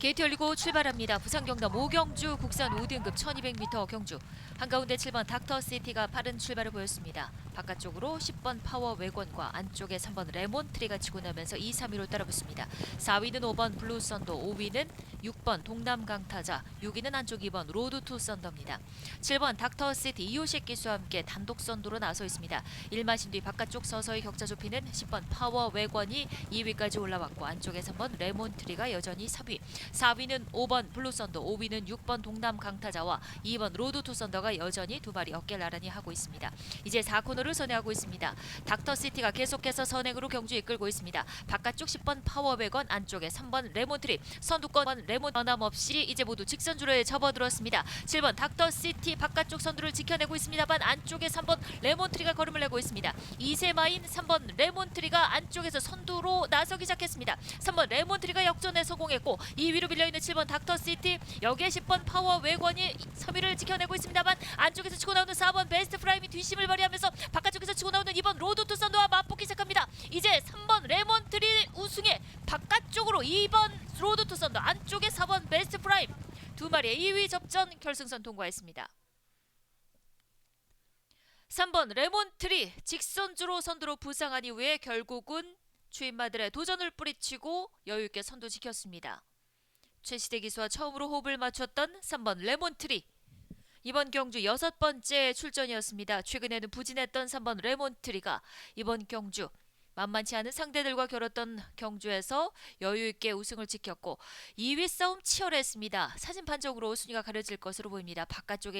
게이트 열리고 출발합니다. 부산 경남 오경주 국산 5등급 1200m 경주. 한가운데 7번 닥터시티가 빠른 출발을 보였습니다. 바깥쪽으로 10번 파워 웨건과 안쪽에 3번 레몬트리가 치고 나면서 2, 3위로 따라붙습니다. 4위는 5번 블루썬더, 5위는 6번 동남 강타자, 6위는 안쪽 2번 로드 투 썬더입니다. 7번 닥터시티 이호식 기수와 함께 단독 선두로 나서 있습니다. 1마신 뒤 바깥쪽 서서히 격차 좁히는 10번 파워 웨건이 2위까지 올라왔고 안쪽에 3번 레몬트리가 여전히 3위. 4위는 5번 블루 썬더, 5위는 6번 동남 강타자와 2번 로드 투 썬더가 여전히 두 마리 어깨 나란히 하고 있습니다. 이제 4코너를 선회하고 있습니다. 닥터시티가 계속해서 선행으로 경주 이끌고 있습니다. 바깥쪽 10번 파워웨건 안쪽에 3번 레몬트리 선두권 레몬 변함없이 이제 모두 직선주로에 접어들었습니다. 7번 닥터시티 바깥쪽 선두를 지켜내고 있습니다만 안쪽에 3번 레몬트리가 걸음을 내고 있습니다. 이세마인 3번 레몬트리가 안쪽에서 선두로 나서기 시작했습니다. 3번 레몬트리가 역전에 성공했고 2위로 밀려있는 7번 닥터시티 여기에 10번 파워웨건이 3위를 지켜내고 있습니다만 안쪽에서 치고 나오는 4번 베스트 프라임이 뒷심을 발휘하면서 바깥쪽에서 치고 나오는 2번 로드 투 선두와 맞붙기 시작합니다. 이제 3번 레몬트리 우승에 바깥쪽으로 2번 로드 투 선두 안쪽에 4번 베스트 프라임 두 마리의 2위 접전 결승선 통과했습니다. 3번 레몬트리 직선주로 선두로 부상한 이후에 결국은 주인마들의 도전을 뿌리치고 여유있게 선두 지켰습니다. 최시대 기수와 처음으로 호흡을 맞췄던 3번 레몬트리 이번 경주 여섯 번째 출전이었습니다. 최근에는 부진했던 3번 레몬트리가 이번 경주 만만치 않은 상대들과 겨뤘던 경주에서 여유 있게 우승을 지켰고 2위 싸움 치열했습니다. 사진 판정으로 순위가 가려질 것으로 보입니다. 바깥쪽에